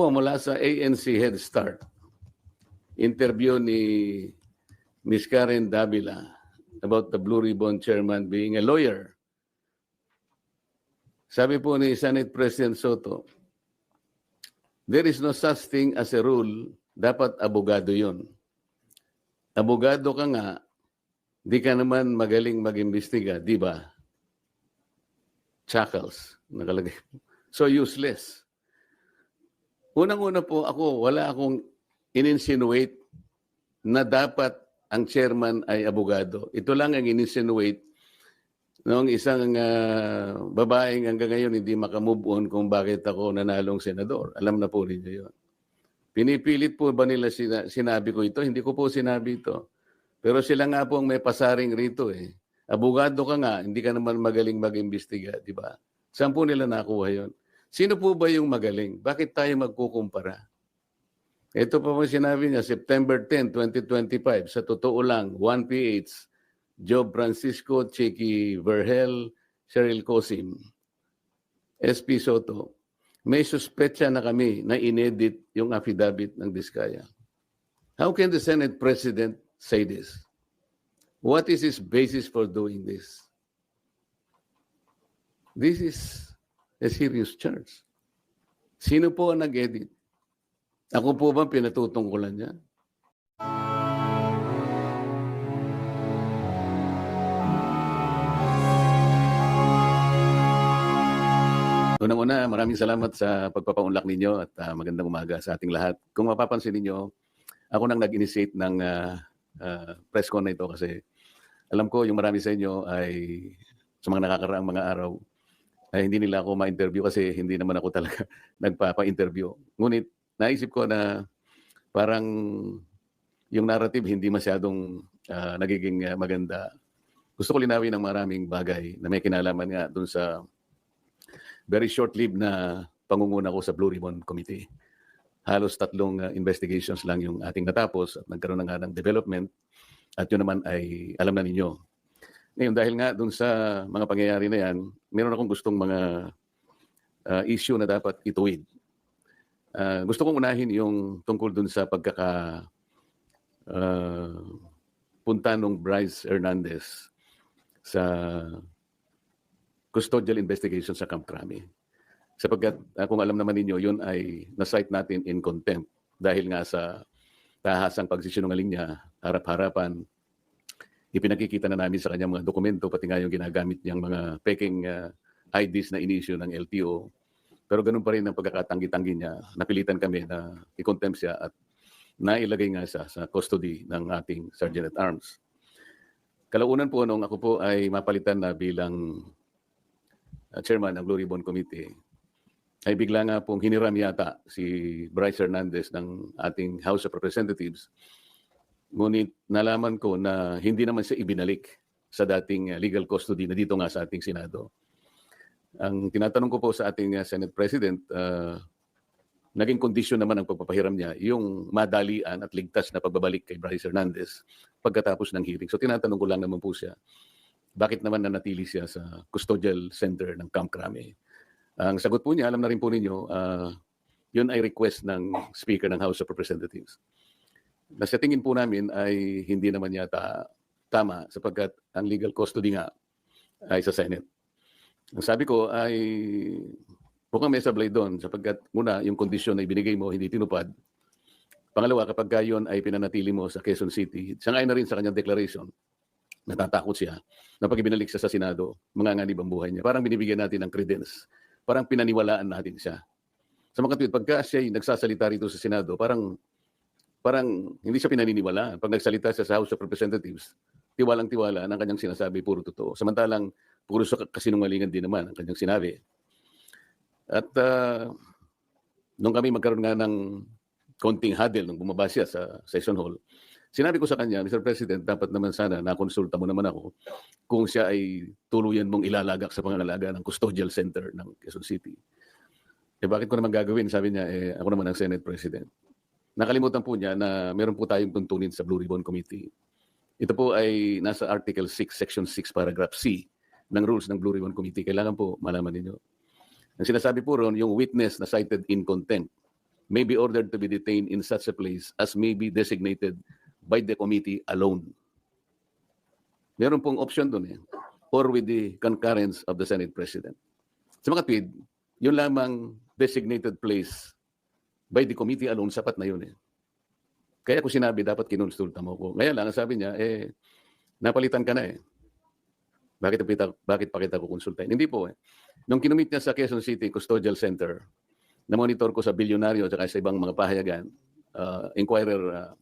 po mula sa ANC Head Start, interview ni Miss Karen Davila about the Blue Ribbon Chairman being a lawyer. Sabi po ni Senate President Soto, there is no such thing as a rule, dapat abogado yon. Abogado ka nga, di ka naman magaling mag-imbestiga, di ba? Chuckles, nakalagay. So useless. Unang-una po ako, wala akong in-insinuate na dapat ang chairman ay abogado. Ito lang ang in-insinuate noong isang ah, babaeng hanggang ngayon hindi makamove on kung bakit ako nanalong senador. Alam na po ninyo yun. Pinipilit po ba nila sina- sinabi ko ito? Hindi ko po sinabi ito. Pero sila nga po ang may pasaring rito eh. Abogado ka nga, hindi ka naman magaling mag-imbestiga, di ba? Saan po nila nakuha yon? Sino po ba yung magaling? Bakit tayo magkukumpara? Ito pa po sinabi niya, September 10, 2025, sa totoo lang, 1PH, Job Francisco, Checky Verhel, Cheryl Cosim, SP Soto, may suspetsa na kami na inedit yung affidavit ng Diskaya. How can the Senate President say this? What is his basis for doing this? This is a serious charge. Sino po ang nag-edit? Ako po ba pinatutungkulan niya? Unang-una, maraming salamat sa pagpapaunlak ninyo at ah, magandang umaga sa ating lahat. Kung mapapansin ninyo, ako nang nag-initiate ng ah, ah, press con na ito kasi alam ko yung marami sa inyo ay sa mga nakakaraang mga araw ay hindi nila ako ma-interview kasi hindi naman ako talaga nagpapa-interview. Ngunit naisip ko na parang yung narrative hindi masyadong ah, nagiging ah, maganda. Gusto ko linawin ng maraming bagay na may kinalaman nga dun sa very short-lived na pangunguna ko sa Blue Ribbon Committee. Halos tatlong uh, investigations lang yung ating natapos at nagkaroon na nga ng development at yun naman ay alam na ninyo. Ngayon dahil nga dun sa mga pangyayari na yan, meron akong gustong mga uh, issue na dapat ituwid. Uh, gusto kong unahin yung tungkol dun sa pagkaka uh, punta nung Bryce Hernandez sa custodial investigation sa Camp Crame. Sapagkat uh, kung alam naman ninyo, yun ay na-cite natin in contempt dahil nga sa tahasang pagsisinungaling niya, harap-harapan, ipinakikita na namin sa kanyang mga dokumento, pati nga yung ginagamit niyang mga peking uh, IDs na inisyu ng LTO. Pero ganun pa rin ang pagkakatanggi-tanggi niya. Napilitan kami na i-contempt siya at nailagay nga siya sa custody ng ating Sergeant at Arms. Kalaunan po nung ako po ay mapalitan na bilang uh, chairman ng Blue Ribbon Committee, ay bigla nga pong hiniram yata si Bryce Hernandez ng ating House of Representatives. Ngunit nalaman ko na hindi naman siya ibinalik sa dating uh, legal custody na dito nga sa ating Senado. Ang tinatanong ko po sa ating uh, Senate President, uh, naging kondisyon naman ang pagpapahiram niya yung madalian at ligtas na pagbabalik kay Bryce Hernandez pagkatapos ng hearing. So tinatanong ko lang naman po siya, bakit naman nanatili siya sa custodial center ng Camp Crame? Ang sagot po niya, alam na rin po ninyo, ah, yun ay request ng Speaker ng House of Representatives. Na sa tingin po namin ay hindi naman yata tama sapagkat ang legal custody nga ay sa Senate. Ang sabi ko ay mukhang may sablay doon sapagkat muna yung kondisyon na ibinigay mo hindi tinupad. Pangalawa, kapag ka yun ay pinanatili mo sa Quezon City, sangay na rin sa kanyang declaration, natatakot siya na pag ibinalik siya sa Senado, manganganib ang buhay niya. Parang binibigyan natin ng credence. Parang pinaniwalaan natin siya. Sa mga tweet, pagka siya nagsasalita rito sa Senado, parang parang hindi siya pinaniniwalaan. Pag nagsalita siya sa House of Representatives, tiwalang-tiwala ang kanyang sinasabi, puro totoo. Samantalang, puro sa kasinungalingan din naman ang kanyang sinabi. At uh, nung kami magkaroon nga ng konting huddle nung bumaba siya sa session hall, Sinabi ko sa kanya, Mr. President, dapat naman sana nakonsulta mo naman ako kung siya ay tuluyan mong ilalagak sa pangangalaga ng custodial center ng Quezon City. Eh bakit ko naman gagawin? Sabi niya, eh ako naman ang Senate President. Nakalimutan po niya na meron po tayong tuntunin sa Blue Ribbon Committee. Ito po ay nasa Article 6, Section 6, Paragraph C ng rules ng Blue Ribbon Committee. Kailangan po malaman ninyo. Ang sinasabi po ron, yung witness na cited in contempt may be ordered to be detained in such a place as may be designated by the committee alone. Meron pong option doon eh. Or with the concurrence of the Senate President. Sa mga tweed, yun lamang designated place by the committee alone, sapat na yun eh. Kaya ko sinabi, dapat kinonsulta mo ko. Ngayon lang, ang sabi niya, eh, napalitan ka na eh. Bakit, kita, bakit pa kita kukonsultahin? Hindi po eh. Nung kinumit niya sa Quezon City Custodial Center, na-monitor ko sa bilyonaryo at sa ibang mga pahayagan, uh, Inquirer, uh,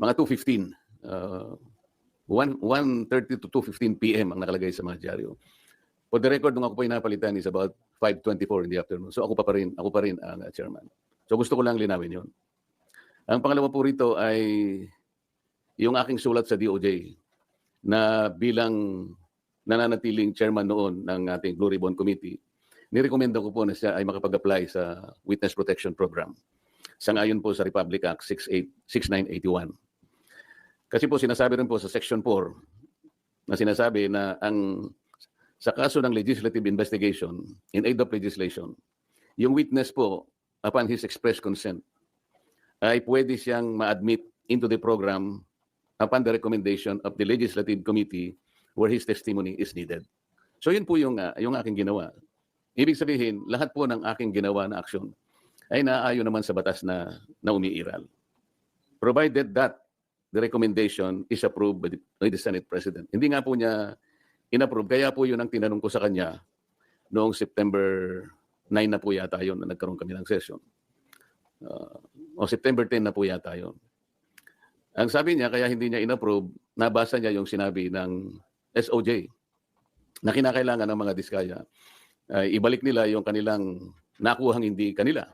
mga 2.15, uh, 1, 1.30 to 2.15 p.m. ang nakalagay sa mga dyaryo. For the record, nung ako po napalitan is about 5.24 in the afternoon. So ako pa, pa rin, ako pa rin ang uh, chairman. So gusto ko lang linawin yon. Ang pangalawa po rito ay yung aking sulat sa DOJ na bilang nananatiling chairman noon ng ating Blue Ribbon Committee, nirekomenda ko po na siya ay makapag-apply sa Witness Protection Program. Sangayon po sa Republic Act 68 6981. Kasi po sinasabi rin po sa Section 4 na sinasabi na ang sa kaso ng legislative investigation in aid of legislation, yung witness po upon his express consent ay pwede siyang ma-admit into the program upon the recommendation of the legislative committee where his testimony is needed. So yun po yung, uh, yung aking ginawa. Ibig sabihin, lahat po ng aking ginawa na aksyon ay naaayon naman sa batas na, na umiiral. Provided that the recommendation is approved by the, by the Senate President. Hindi nga po niya inapprove. Kaya po yun ang tinanong ko sa kanya noong September 9 na po yata yun na nagkaroon kami ng session. Uh, o September 10 na po yata yun. Ang sabi niya, kaya hindi niya inapprove, nabasa niya yung sinabi ng SOJ na kinakailangan ng mga diskaya. Uh, ibalik nila yung kanilang nakuhang hindi kanila.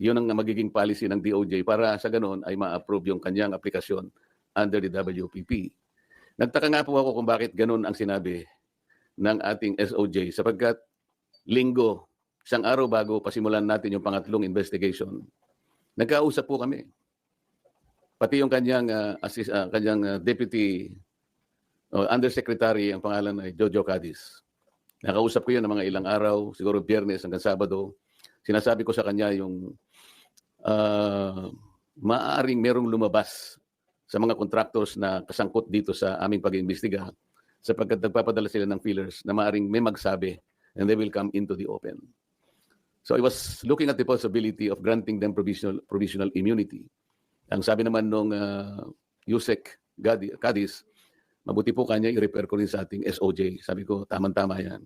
Yun ang magiging policy ng DOJ para sa ganoon ay ma-approve yung kanyang aplikasyon under the WPP. Nagtaka nga po ako kung bakit ganun ang sinabi ng ating SOJ sapagkat linggo, isang araw bago pasimulan natin yung pangatlong investigation, nagkausap po kami. Pati yung kanyang, uh, assist, uh, kanyang uh, deputy uh, undersecretary, ang pangalan ay Jojo Cadiz. Nakausap ko yun ng mga ilang araw, siguro biyernes hanggang Sabado. Sinasabi ko sa kanya yung uh, maaaring merong lumabas sa mga contractors na kasangkot dito sa aming pag-iimbestiga sapagkat nagpapadala sila ng feelers na maaaring may magsabi and they will come into the open. So I was looking at the possibility of granting them provisional, provisional immunity. Ang sabi naman nung uh, Yusek Cadiz, mabuti po kanya i-repair ko rin sa ating SOJ. Sabi ko, tamang-tama yan.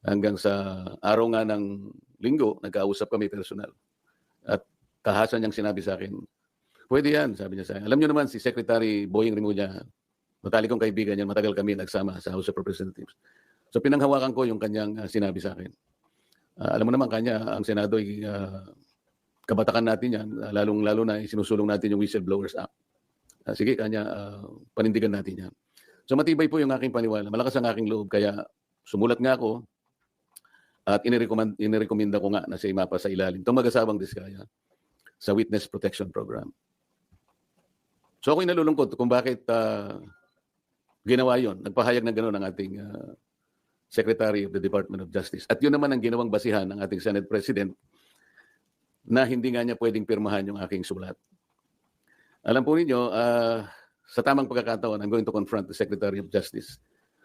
Hanggang sa araw nga ng linggo, nagkausap kami personal. At tahasan niyang sinabi sa akin, pwede yan, sabi niya sa akin. Alam niyo naman, si Secretary Boying Remulla, matali kong kaibigan yan, matagal kami nagsama sa House of Representatives. So pinanghawakan ko yung kanyang uh, sinabi sa akin. Uh, alam mo naman kanya, ang Senado ay uh, kabatakan natin yan, uh, lalong-lalo na sinusulong natin yung Whistleblowers Act. Uh, sige, kanya, uh, panindigan natin yan. So matibay po yung aking paniwala. Malakas ang aking loob, kaya sumulat nga ako at inirekomend, inirekomenda ko nga na siya mapa sa ilalim. Itong mag-asawang diskaya sa Witness Protection Program. So ako'y nalulungkot kung bakit uh, ginawa yon. Nagpahayag na gano'n ang ating uh, Secretary of the Department of Justice. At yun naman ang ginawang basihan ng ating Senate President na hindi nga niya pwedeng pirmahan yung aking sulat. Alam po ninyo, uh, sa tamang pagkakataon, I'm going to confront the Secretary of Justice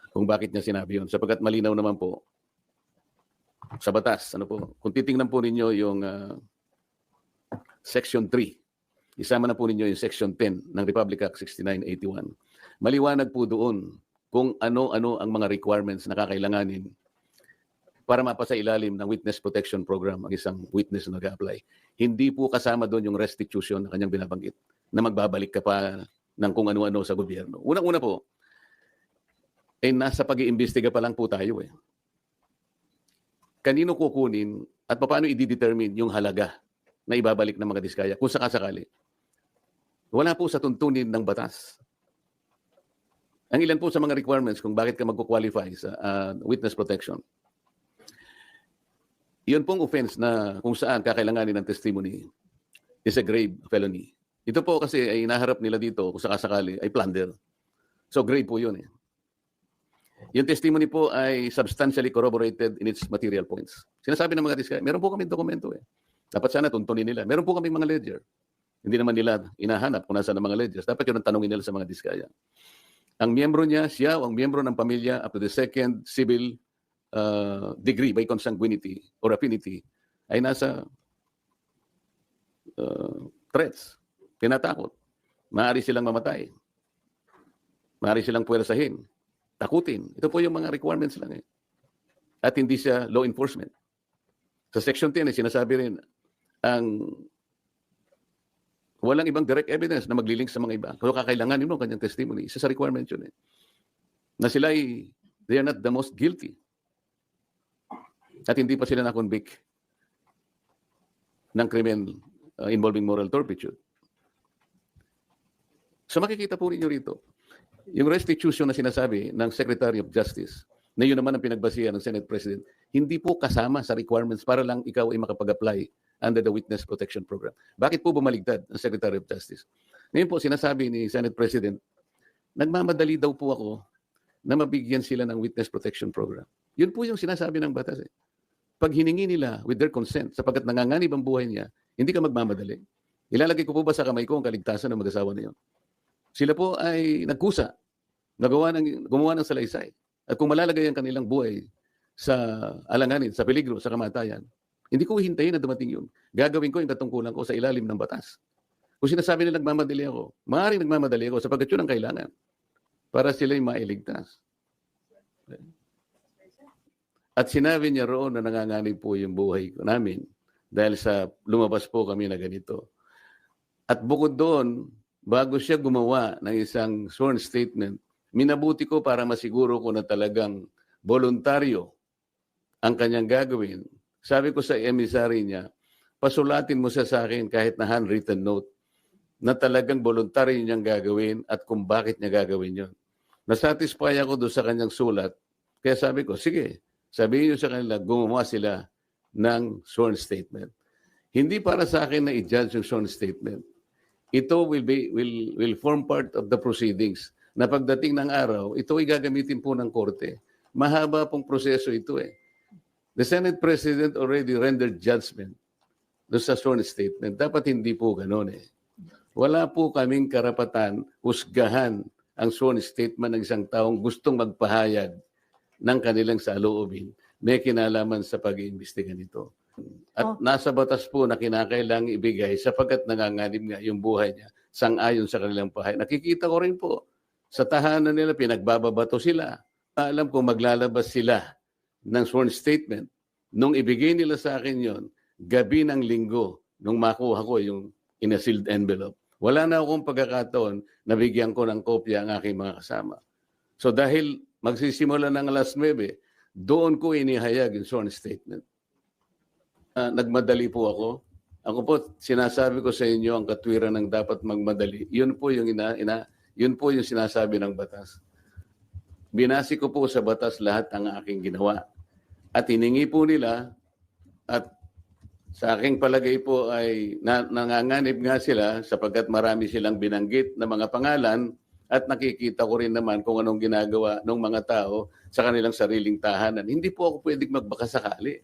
kung bakit niya sinabi yun. Sapagkat malinaw naman po sa batas. Ano po? Kung titingnan po ninyo yung uh, Section 3, isama na po ninyo yung Section 10 ng Republic Act 6981. Maliwanag po doon kung ano-ano ang mga requirements na kakailanganin para mapasa ilalim ng Witness Protection Program ang isang witness na nag-apply. Hindi po kasama doon yung restitution na kanyang binabanggit na magbabalik ka pa ng kung ano-ano sa gobyerno. Unang-una po, eh nasa pag-iimbestiga pa lang po tayo eh. Kanino kukunin at paano i-determine yung halaga na ibabalik ng mga diskaya kung sakasakali? Wala po sa tuntunin ng batas. Ang ilan po sa mga requirements kung bakit ka magko-qualify sa uh, witness protection. Iyon pong offense na kung saan kakailanganin ng testimony is a grave felony. Ito po kasi ay inaharap nila dito kung sakasakali ay plunder. So grave po yun eh. Yung testimony po ay substantially corroborated in its material points. Sinasabi ng mga diskaya, meron po kami dokumento eh. Dapat sana tuntunin nila. Meron po kami mga ledger. Hindi naman nila inahanap kung nasa ang mga ledgers. Dapat yun ang tanongin nila sa mga diskaya. Ang miyembro niya, siya o ang miyembro ng pamilya up to the second civil uh, degree by consanguinity or affinity ay nasa uh, threats, tinatakot. Maaari silang mamatay. Maaari silang puwersahin, takutin. Ito po yung mga requirements lang eh. At hindi siya law enforcement. Sa Section 10, eh, sinasabi rin, ang walang ibang direct evidence na maglilink sa mga iba. Kaya kakailangan yun ang kanyang testimony. Isa sa requirement yun eh. Na sila ay, they are not the most guilty. At hindi pa sila na-convict ng krimen uh, involving moral turpitude. So makikita po ninyo rito, yung restitution na sinasabi ng Secretary of Justice, na yun naman ang pinagbasihan ng Senate President, hindi po kasama sa requirements para lang ikaw ay makapag-apply under the Witness Protection Program. Bakit po bumaligtad ang Secretary of Justice? Ngayon po, sinasabi ni Senate President, nagmamadali daw po ako na mabigyan sila ng Witness Protection Program. Yun po yung sinasabi ng batas. Eh. Pag hiningi nila with their consent, sapagkat nanganganib ang buhay niya, hindi ka magmamadali. Ilalagay ko po ba sa kamay ko ang kaligtasan ng mag-asawa na yun? Sila po ay nagkusa, nagawa ng, gumawa ng salaysay. At kung malalagay ang kanilang buhay sa alanganin, sa peligro, sa kamatayan, hindi ko hintayin na dumating yun. Gagawin ko yung katungkulan ko sa ilalim ng batas. Kung sinasabi nila nagmamadali ako, maaaring nagmamadali ako sapagkat yun ang kailangan para sila'y mailigtas. At sinabi niya roon na nanganganib po yung buhay ko namin dahil sa lumabas po kami na ganito. At bukod doon, bago siya gumawa ng isang sworn statement, minabuti ko para masiguro ko na talagang voluntaryo ang kanyang gagawin. Sabi ko sa emissary niya, pasulatin mo siya sa akin kahit na handwritten note na talagang voluntaryo niyang gagawin at kung bakit niya gagawin yon. Nasatisfy ako doon sa kanyang sulat. Kaya sabi ko, sige, sabihin niyo sa kanila, gumawa sila ng sworn statement. Hindi para sa akin na i-judge yung sworn statement. Ito will be will will form part of the proceedings na pagdating ng araw, ito ay gagamitin po ng korte. Mahaba pong proseso ito eh. The Senate President already rendered judgment doon sa sworn statement. Dapat hindi po ganun eh. Wala po kaming karapatan husgahan ang sworn statement ng isang taong gustong magpahayag ng kanilang saloobin may kinalaman sa pag-iimbestiga nito. At Oh. nasa batas po na kinakailangang ibigay sapagkat nanganganib nga yung buhay niya sang-ayon sa kanilang pahay. Nakikita ko rin po sa tahanan nila, pinagbababato sila. Alam ko maglalabas sila ng sworn statement. Nung ibigay nila sa akin yon, gabi ng linggo, nung makuha ko yung in a sealed envelope, wala na akong pagkakataon na bigyan ko ng kopya ang aking mga kasama. So dahil magsisimula ng alas 9, doon ko inihayag yung sworn statement. Ah, nagmadali po ako. Ako po, sinasabi ko sa inyo ang katwiran ng dapat magmadali. Yun po yung ina, ina yun po yung sinasabi ng batas. Binasi ko po sa batas lahat ang aking ginawa. At hiningi po nila at sa aking palagay po ay na, nanganganib nga sila sapagkat marami silang binanggit na mga pangalan at nakikita ko rin naman kung anong ginagawa ng mga tao sa kanilang sariling tahanan. Hindi po ako pwedeng magbakasakali.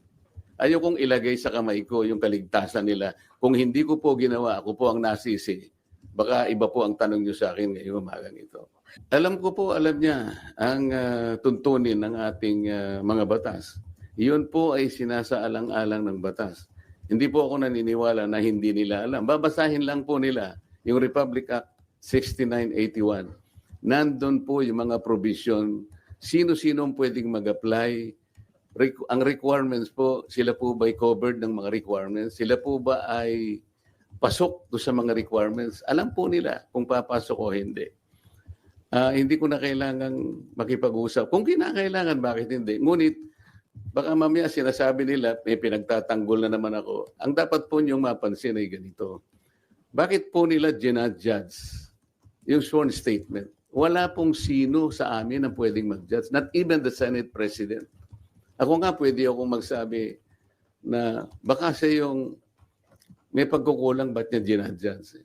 Ayaw kong ilagay sa kamay ko yung kaligtasan nila. Kung hindi ko po ginawa, ako po ang nasisi. Baka iba po ang tanong niyo sa akin ngayong umagang ito. Alam ko po, alam niya ang ah, tuntunin ng ating ah, mga batas. Iyon po ay sinasaalang-alang ng batas. Hindi po ako naniniwala na hindi nila alam. Babasahin lang po nila yung Republic Act 6981. Nandun po yung mga provision. Sino-sino pwedeng mag-apply. Requ- ang requirements po, sila po ba covered ng mga requirements? Sila po ba ay pasok do sa mga requirements? Alam po nila kung papasok o hindi. Ah, hindi ko na kailangang makipag-usap. Kung kinakailangan, bakit hindi? Ngunit, baka mamaya sinasabi nila, may pinagtatanggol na naman ako. Ang dapat po niyong mapansin ay ganito. Bakit po nila ginadjudge yung sworn statement? Wala pong sino sa amin ang pwedeng mag-judge. Not even the Senate President. Ako nga pwede akong magsabi na baka siya yung may pagkukulang ba't niya ginadjudge.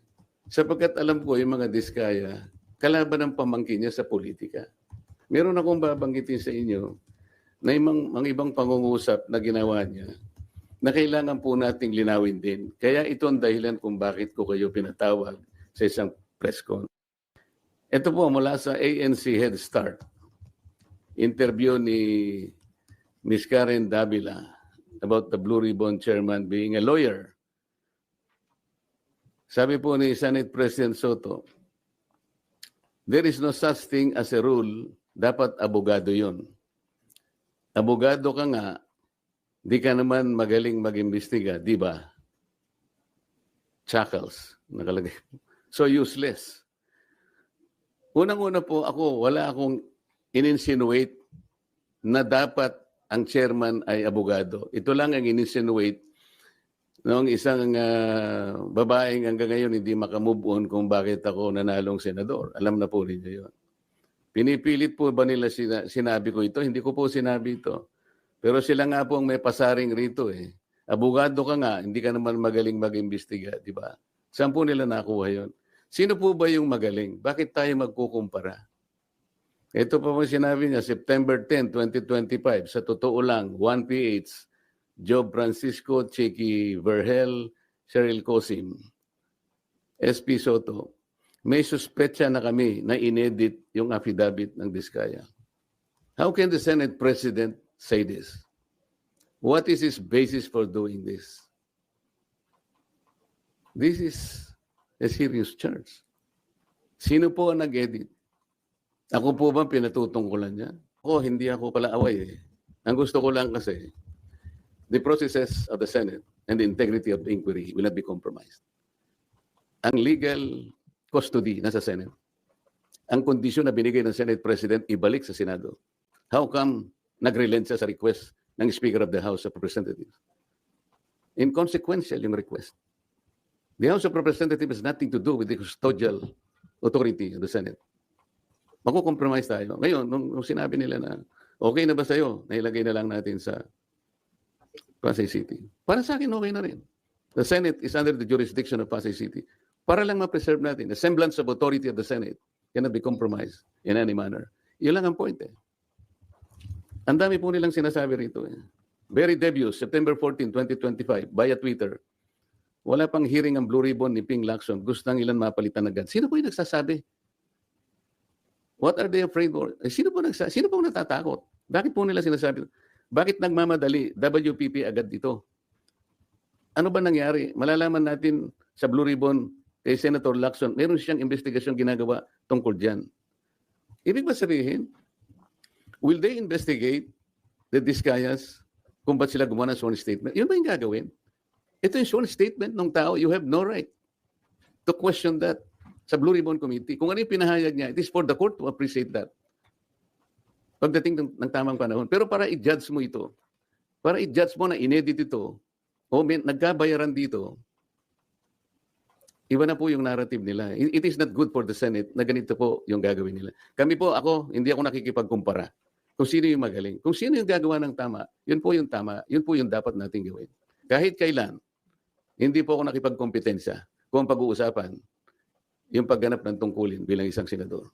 Sapagkat alam ko yung mga diskaya, kalaban ng pamangkin niya sa politika. Meron akong babanggitin sa inyo na mga, mga ibang pangungusap na ginawa niya na kailangan po nating linawin din. Kaya ito ang dahilan kung bakit ko kayo pinatawag sa isang press con. Ito po mula sa ANC Head Start. Interview ni Ms. Karen Davila about the Blue Ribbon Chairman being a lawyer. Sabi po ni Senate President Soto, there is no such thing as a rule, dapat abogado yon. Abogado ka nga, di ka naman magaling mag-imbestiga, di ba? Chuckles, nakalagay. So useless. Unang-una po ako, wala akong in-insinuate na dapat ang chairman ay abogado. Ito lang ang in-insinuate noong isang ah, babaeng hanggang ngayon hindi makamove on kung bakit ako nanalong senador. Alam na po ninyo yun. Pinipilit po ba nila sina- sinabi ko ito? Hindi ko po sinabi ito. Pero sila nga po ang may pasaring rito eh. Abogado ka nga, hindi ka naman magaling mag-imbestiga, di ba? Saan po nila nakuha yun? Sino po ba yung magaling? Bakit tayo magkukumpara? Ito pa po sinabi niya, September 10, 2025, sa totoo lang, 1PH, Job Francisco, Checky Verhel, Cheryl Cosim, SP Soto, may suspetsa na kami na inedit yung affidavit ng Diskaya. How can the Senate President say this? What is his basis for doing this? This is a serious charge. Sino po ang nag-edit? Ako po ba pinatutungkulan niya? O hindi ako pala away eh. Ang gusto ko lang kasi, the processes of the Senate and the integrity of the inquiry will not be compromised. Ang legal custody nasa Senate. Ang kondisyon na binigay ng Senate President, ibalik sa Senado. How come nag-relent siya sa request ng Speaker of the House of Representatives? Inconsequential yung request. The House of Representatives has nothing to do with the custodial authority of the Senate. Makukompromise tayo. Ngayon, nung, nung sinabi nila na okay na ba sa'yo, nailagay na lang natin sa Pasay City. Para sa akin, okay na rin. The Senate is under the jurisdiction of Pasay City. Para lang ma-preserve natin, the semblance of authority of the Senate cannot be compromised in any manner. Yun lang ang point eh. Ang dami po nilang sinasabi rito eh. Very debut, September 14, 2025, via Twitter. Wala pang hearing ang Blue Ribbon ni Ping Lacson. Gusto ng ilan mapalitan agad. Sino po yung nagsasabi? What are they afraid for? Eh, sino po nagsa sino po natatakot? Bakit po nila sinasabi? Bakit nagmamadali WPP agad dito? Ano ba nangyari? Malalaman natin sa Blue Ribbon kay Senator Lacson, meron siyang investigasyon ginagawa tungkol diyan. Ibig ba sabihin, will they investigate the Discayas kung ba't sila gumawa ng sworn statement? Yun ba yung gagawin? Ito yung sworn statement ng tao. You have no right to question that sa Blue Ribbon Committee. Kung ano yung pinahayag niya, it is for the court to appreciate that. Pagdating ng, ng tamang panahon. Pero para i-judge mo ito, para i-judge mo na inedit ito, o may, nagkabayaran dito, iba na po yung narrative nila. It, is not good for the Senate na ganito po yung gagawin nila. Kami po, ako, hindi ako nakikipagkumpara kung sino yung magaling. Kung sino yung gagawa ng tama, yun po yung tama, yun po yung dapat nating gawin. Kahit kailan, hindi po ako nakipagkompetensya kung pag-uusapan yung pagganap ng tungkulin bilang isang senador.